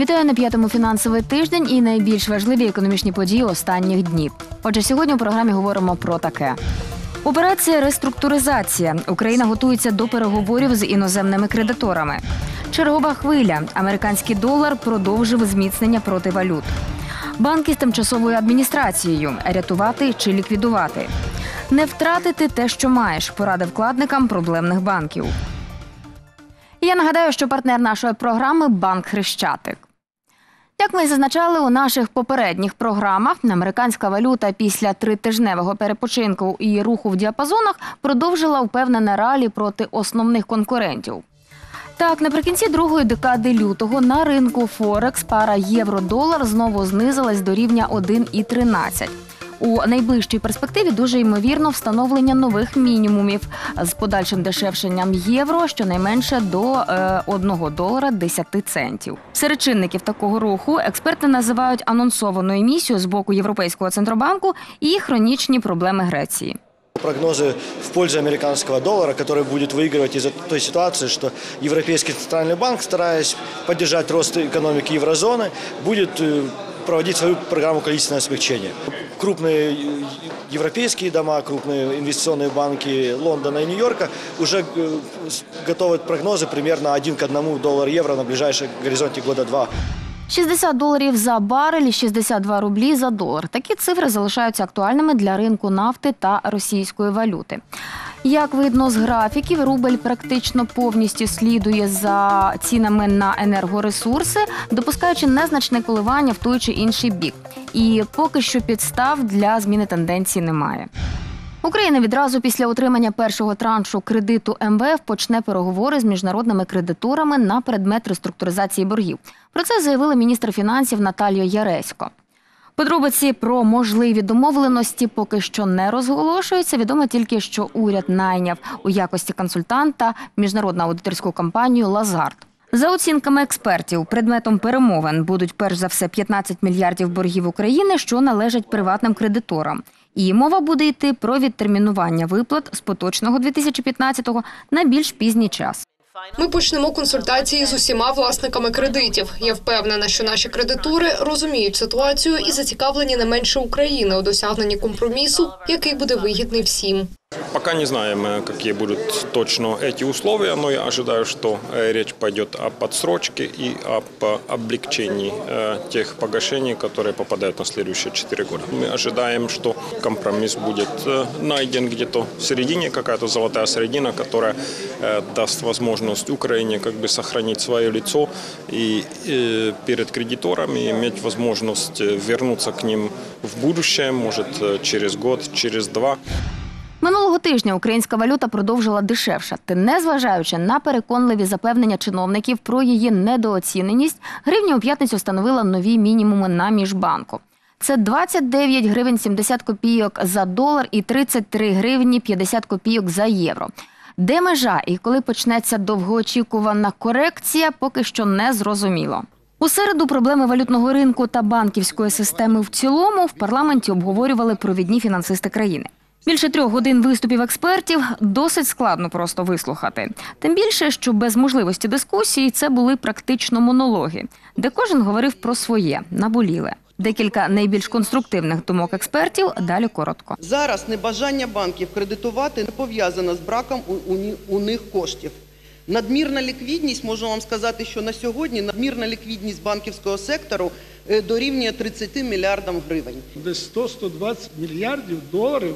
Вітаю на п'ятому фінансовий тиждень і найбільш важливі економічні події останніх днів. Отже, сьогодні у програмі говоримо про таке. Операція реструктуризація. Україна готується до переговорів з іноземними кредиторами. Чергова хвиля. Американський долар продовжив зміцнення проти валют. Банки з тимчасовою адміністрацією рятувати чи ліквідувати. Не втратити те, що маєш. Поради вкладникам проблемних банків. Я нагадаю, що партнер нашої програми банк Хрещатик. Як ми зазначали у наших попередніх програмах, американська валюта після тритижневого перепочинку і руху в діапазонах продовжила впевнене ралі проти основних конкурентів. Так, наприкінці другої декади лютого на ринку Форекс пара євро-долар знову знизилась до рівня 1,13. У найближчій перспективі дуже ймовірно встановлення нових мінімумів з подальшим дешевшенням євро щонайменше до е, 1 долара 10 центів. Серед чинників такого руху експерти називають анонсовану емісію з боку Європейського центробанку і хронічні проблеми Греції. Прогнозы в пользу американского доллара, который будет выигрывать из-за той ситуации, что Европейский центральный банк, стараясь поддержать рост экономики еврозоны, будет э, проводить свою программу количественного смягчения. Крупные э, европейские дома, крупные инвестиционные банки Лондона и Нью-Йорка уже э, с- готовят прогнозы примерно один к одному доллар-евро на ближайшем горизонте года два. 60 доларів за барель, і 62 рублі за долар. Такі цифри залишаються актуальними для ринку нафти та російської валюти. Як видно з графіків, рубль практично повністю слідує за цінами на енергоресурси, допускаючи незначне коливання в той чи інший бік. І поки що підстав для зміни тенденції немає. Україна відразу після отримання першого траншу кредиту МВФ почне переговори з міжнародними кредиторами на предмет реструктуризації боргів. Про це заявила міністр фінансів Наталія Яресько. Подробиці про можливі домовленості поки що не розголошуються. Відомо тільки, що уряд найняв у якості консультанта міжнародну аудиторську компанію Лазард. За оцінками експертів, предметом перемовин будуть перш за все 15 мільярдів боргів України, що належать приватним кредиторам. І мова буде йти про відтермінування виплат з поточного 2015-го на більш пізній час. Ми почнемо консультації з усіма власниками кредитів. Я впевнена, що наші кредитори розуміють ситуацію і зацікавлені не менше України у досягненні компромісу, який буде вигідний всім. Пока не знаем, э, какие будут точно эти условия, но я ожидаю, что э, речь пойдет о подсрочке и об э, облегчении тех погашений, которые попадают на следующие 4 года. Мы ожидаем, что компромисс будет найден где-то в середине, какая-то золотая середина, которая даст возможность Украине как бы сохранить свое лицо и перед кредиторами иметь возможность вернуться к ним в будущее, может через год, через два. Минулого тижня українська валюта продовжила дешевшати. Незважаючи на переконливі запевнення чиновників про її недооціненість, гривня у п'ятницю встановила нові мінімуми на міжбанку. Це 29 гривень 70 копійок за долар і 33 гривні 50 копійок за євро. Де межа і коли почнеться довгоочікувана корекція, поки що не зрозуміло. У середу проблеми валютного ринку та банківської системи в цілому в парламенті обговорювали провідні фінансисти країни. Більше трьох годин виступів експертів досить складно просто вислухати. Тим більше, що без можливості дискусії це були практично монологи, де кожен говорив про своє наболіле. Декілька найбільш конструктивних думок експертів далі коротко. Зараз небажання банків кредитувати не пов'язано з браком у, у, ні- у них коштів. Надмірна ліквідність, можу вам сказати, що на сьогодні надмірна ліквідність банківського сектору е, дорівнює 30 мільярдам гривень. Десь 100-120 мільярдів доларів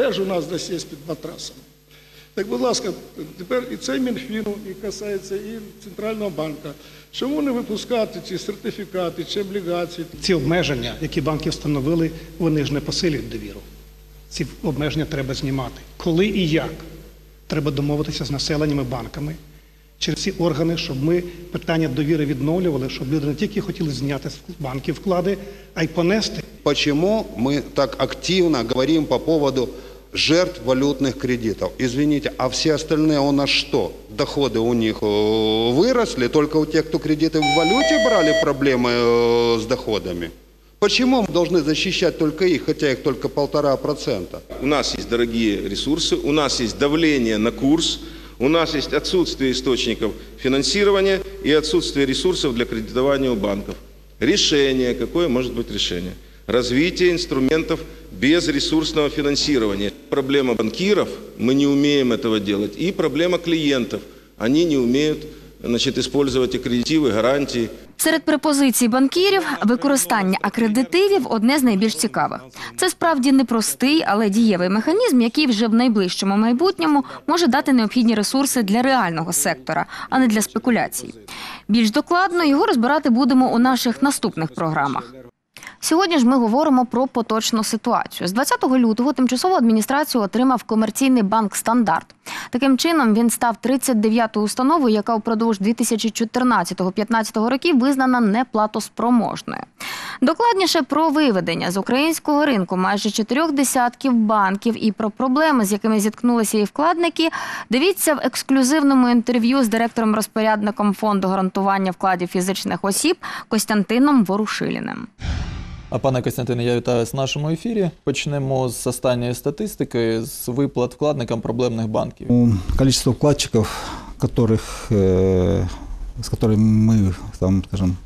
теж у нас десь є під матрасом. Так, будь ласка, тепер і цей Мінфіну, і касається і Центрального банку. Чому не випускати ці сертифікати чи облігації? Ці обмеження, які банки встановили, вони ж не посилюють довіру. Ці обмеження треба знімати. Коли і як? Треба домовитися з населеннями банками через ці органи, щоб ми питання довіри відновлювали, щоб люди не тільки хотіли зняти з банків вклади, а й понести Почему мы так активно говорим по поводу жертв валютных кредитов? Извините, а все остальные у нас что? Доходы у них э, выросли, только у тех, кто кредиты в валюте брали, проблемы э, с доходами? Почему мы должны защищать только их, хотя их только полтора процента? У нас есть дорогие ресурсы, у нас есть давление на курс, У нас есть отсутствие источников финансирования и отсутствие ресурсов для кредитования у банков. Решение, какое может быть решение? Развитие инструментов без ресурсного финансирования. Проблема банкиров, мы не умеем этого делать, и проблема клиентов, они не умеют значит, использовать аккредитивы, гарантии. Серед пропозицій банкірів використання акредитивів одне з найбільш цікавих. Це справді непростий, але дієвий механізм, який вже в найближчому майбутньому може дати необхідні ресурси для реального сектора, а не для спекуляцій. Більш докладно його розбирати будемо у наших наступних програмах. Сьогодні ж ми говоримо про поточну ситуацію. З 20 лютого тимчасову адміністрацію отримав комерційний банк Стандарт. Таким чином він став 39-ю установою, яка упродовж 2014-2015 років визнана неплатоспроможною. Докладніше про виведення з українського ринку майже чотирьох десятків банків і про проблеми, з якими зіткнулися і вкладники. Дивіться в ексклюзивному інтерв'ю з директором-розпорядником фонду гарантування вкладів фізичних осіб Костянтином Ворушиліним. А пане Костянтине, я вітаю вас в нашому ефірі. Почнемо з останньої статистики з виплат вкладникам проблемних банків. Ну, Количество вкладчиков, которых, э, с которыми мы, там, скажем,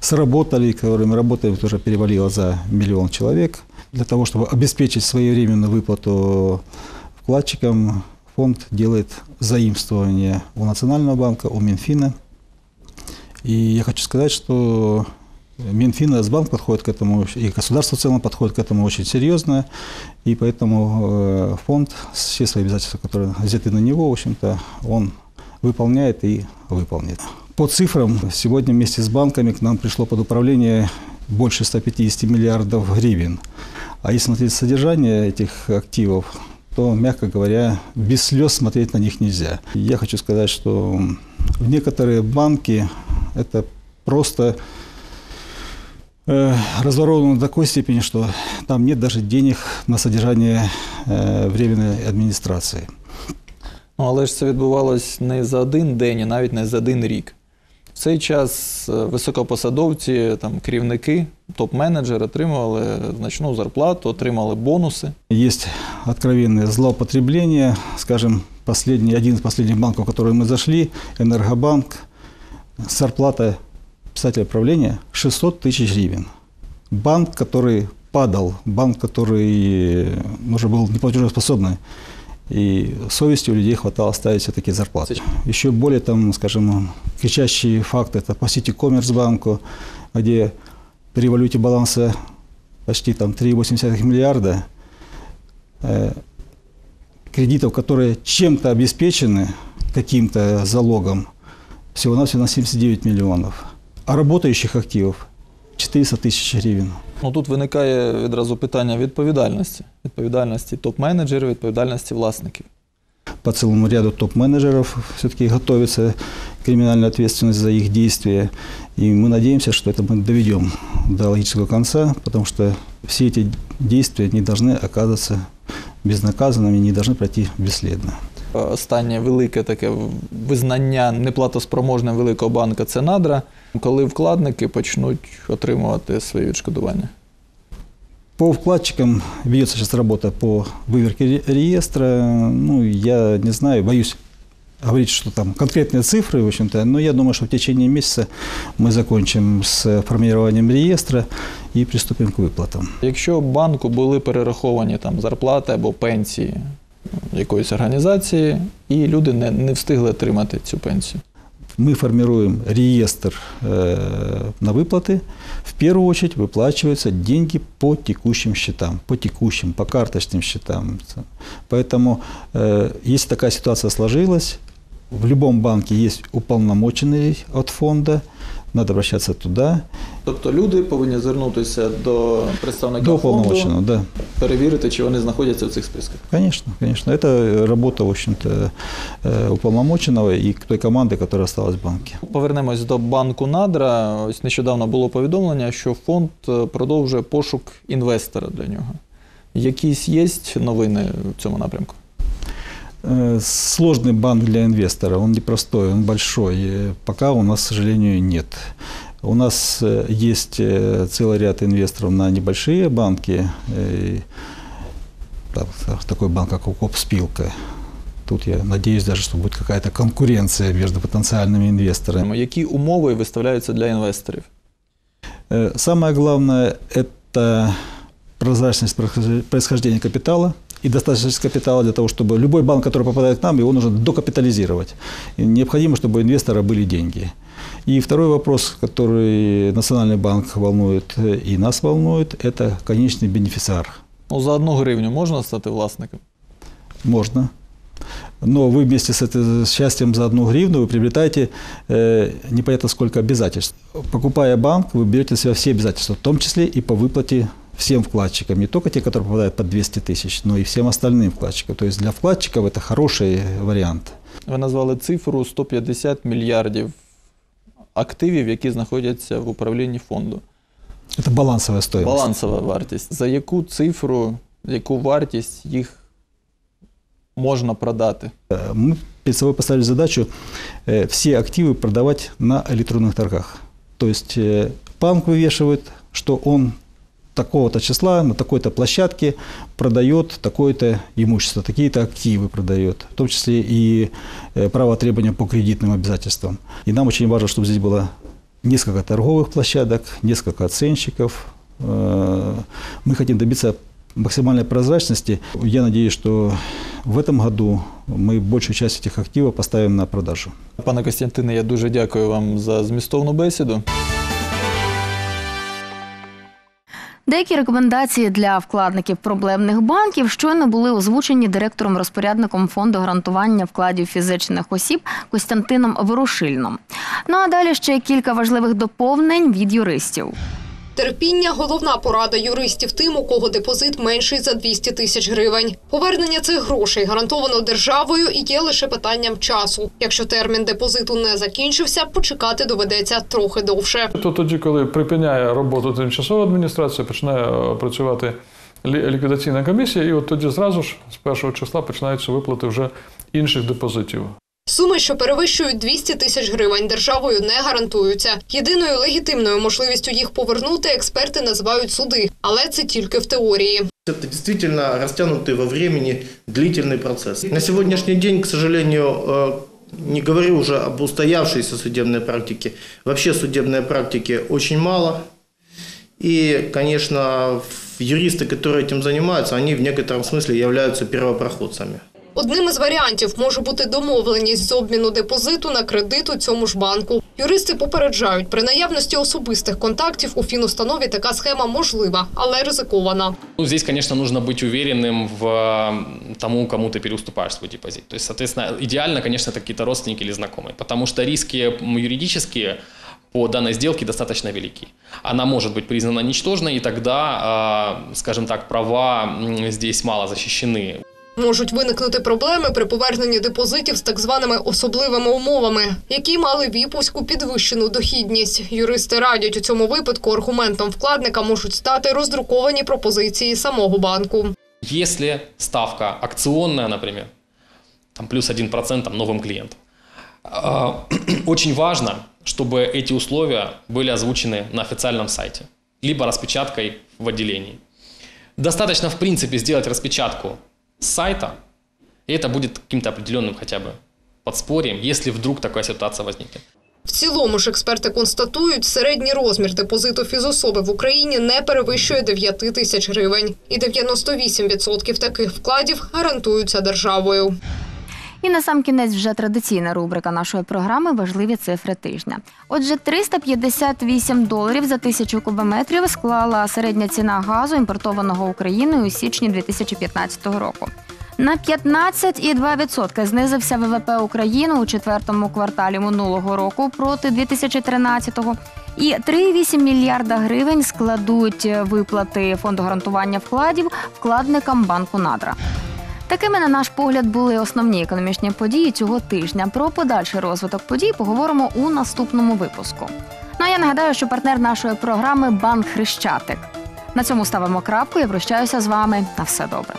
сработали, которыми работаем, уже перевалило за миллион человек. Для того, чтобы обеспечить своевременную выплату вкладчикам, фонд делает заимствование у Национального банка, у Минфина. И я хочу сказать, что Минфин и Нацбанк подходят к этому, и государство в целом подходит к этому очень серьезно, и поэтому э, фонд все свои обязательства, которые взяты на него, в общем-то, он выполняет и выполнит. По цифрам, сегодня вместе с банками к нам пришло под управление больше 150 миллиардов гривен. А если смотреть содержание этих активов, то, мягко говоря, без слез смотреть на них нельзя. Я хочу сказать, что в некоторые банки это просто разворовано до такой степени, что там нет даже денег на содержание э, временной администрации. Ну, але ж це відбувалось не за один день, і навіть не за один рік. В цей час е, високопосадовці, там, керівники, топ-менеджери отримували значну зарплату, отримали бонуси. Есть откровенное злоупотребление, скажем, последний, один из последних банков, в который мы зашли, Энергобанк, зарплата писателя правления 600 тысяч гривен. Банк, который падал, банк, который э, уже был неплатежеспособный, и совести у людей хватало ставить все-таки зарплаты. Еще более, там, скажем, кричащий факт, это по сети Коммерцбанку, где при валюте баланса почти там 3,8 миллиарда э, кредитов, которые чем-то обеспечены каким-то залогом, всего-навсего на 79 миллионов. А работающих активов 400 тысяч гривен. Ну тут виникає відразу питання відповідальності. Відповідальності топ-менеджерів, відповідальності власників. По целому ряду топ-менеджеров все-таки готовится криминальная ответственность за их действия. И мы надеемся, что это мы доведем до логического конца, потому что все эти действия не должны оказываться безнаказанными, не должны пройти бесследно. Останнє велике таке визнання неплатоспроможним великого банка це надра, коли вкладники почнуть отримувати свої відшкодування. По вкладчикам ведется сейчас работа по выверке ре- реестра. Ну, я не знаю, боюсь говорить, что там конкретные цифры, в общем-то, но я думаю, что в течение месяца мы закончим с формированием реестра и приступим к выплатам. Якщо банку були перераховані там зарплати або пенсії якоїсь організації, і люди не, не встигли отримати цю пенсію. Мы формируем реестр э, на выплаты. В первую очередь выплачиваются деньги по текущим счетам, по текущим, по карточным счетам. Поэтому, э, если такая ситуация сложилась, в любом банке есть уполномоченный от фонда, надо обращаться туда. Тобто люди повинні звернутися до представника До фонду, уполномоченного, да. перевірити, чи вони знаходяться в цих списках. Конечно, конечно. Это работа, в общем-то, э, уполномоченного и той команды, которая осталась в банке. Повернемось до банку Надра. Ось нещодавно було повідомлення, що фонд е, продовжує пошук інвестора для нього. Якісь є новини в цьому напрямку? Э, Сложный банк для инвестора, он непростой, он большой. Э, Пока у нас, к сожалению, нет. У нас э, есть э, целый ряд инвесторов на небольшие банки. э, так- Такой банк, как Укопспилка. Тут я надеюсь даже, что будет какая-то конкуренция между потенциальными инвесторами. Які умови виставляються для інвесторів? Э, Самое главное – это прозрачность прохожде- происхождения капитала и достаточность капитала для того, чтобы любой банк, который попадает к нам, его нужно докапитализировать. И необходимо, чтобы у инвестора были деньги. И второй вопрос, который Национальный банк волнует и нас волнует, это конечный бенефициар. Ну, за одну гривню можна стати власником? Можно. Но вы вместе с, с счастьем за одну гривну вы приобретаете э, непонятно сколько обязательств. Покупая банк, вы берете на себя все обязательства, в том числе и по выплате всем вкладчикам, не только те, которые попадают под 200 тысяч, но и всем остальным вкладчикам. То есть для вкладчиков это хороший вариант. Ви назвали цифру 150 мільярдів активів, які знаходяться в управлінні фонду. Это балансовая стоимость. Балансова вартість. За яку цифру, яку вартість їх можна продати? Э, Мы перед собой поставили задачу э, все активы продавать на электронных торгах. То есть э, банк вывешивает, что он такого-то числа на такой-то площадке продает такое-то имущество, такие-то активы продает, в том числе и э, право требования по кредитным обязательствам. И нам очень важно, чтобы здесь было несколько торговых площадок, несколько оценщиков. Э, Мы хотим добиться максимальной прозрачности. Я надеюсь, что в этом году мы большую часть этих активов поставим на продажу. Пане Костянтине, я дуже дякую вам за змістовну бесіду. Деякі рекомендації для вкладників проблемних банків щойно були озвучені директором-розпорядником фонду гарантування вкладів фізичних осіб Костянтином Ворошильном. Ну а далі ще кілька важливих доповнень від юристів. Терпіння головна порада юристів тим, у кого депозит менший за 200 тисяч гривень. Повернення цих грошей гарантовано державою і є лише питанням часу. Якщо термін депозиту не закінчився, почекати доведеться трохи довше. То тоді, коли припиняє роботу тимчасова адміністрація, починає е, працювати лі- ліквідаційна комісія, і от тоді зразу ж з першого числа починаються виплати вже інших депозитів. Суми, що перевищують 200 тисяч гривень, державою не гарантуються. Єдиною легітимною можливістю їх повернути експерти називають суди, але це тільки в теорії. Это действительно растянутый во времени длительный процесс. На сегодняшний день, к сожалению, э, не говорю уже об устоявшейся судебной практике, вообще судебной практики очень мало. И, конечно, юристы, которые этим занимаются, они в некотором смысле являются первопроходцами. Одним із варіантів може бути домовленість з обміну депозиту на кредит у цьому ж банку. Юристи попереджають, при наявності особистих контактів у фінустанові така схема можлива, але ризикована. Ну, здесь, конечно, нужно быть уверенным в м, тому, кому ты переуступаешь свой депозит. То есть, соответственно, идеально, конечно, это какие-то родственники или знакомые, потому что риски м, юридические по данной сделке достаточно велики. Она может быть признана ничтожной, и тогда, а, скажем так, права м, здесь мало защищены. Можуть виникнути проблеми при поверненні депозитів з так званими особливими умовами, які мали віпуську підвищену дохідність. Юристи радять у цьому випадку аргументом вкладника можуть стати роздруковані пропозиції самого банку. Если ставка акционная, например, там плюс 1% там, новым клиентам, а, очень важно, чтобы эти условия были озвучены на официальном сайте, либо распечаткой в отделении. Достаточно, в принципе, сделать распечатку с сайта, и это будет каким-то определенным хотя бы подспорьем, если вдруг такая ситуация возникнет. В цілому ж експерти констатують, середній розмір депозиту фізособи в Україні не перевищує 9 тисяч гривень, і 98% таких вкладів гарантуються державою. І на сам кінець вже традиційна рубрика нашої програми Важливі цифри тижня. Отже, 358 доларів за тисячу кубометрів склала середня ціна газу, імпортованого Україною у січні 2015 року. На 15,2% знизився ВВП України у четвертому кварталі минулого року проти 2013-го. І 3,8 мільярда гривень складуть виплати фонду гарантування вкладів вкладникам банку Надра. Такими, на наш погляд, були основні економічні події цього тижня. Про подальший розвиток подій поговоримо у наступному випуску. Ну а я нагадаю, що партнер нашої програми Банк Хрещатик. На цьому ставимо крапку. Я прощаюся з вами. На все добре.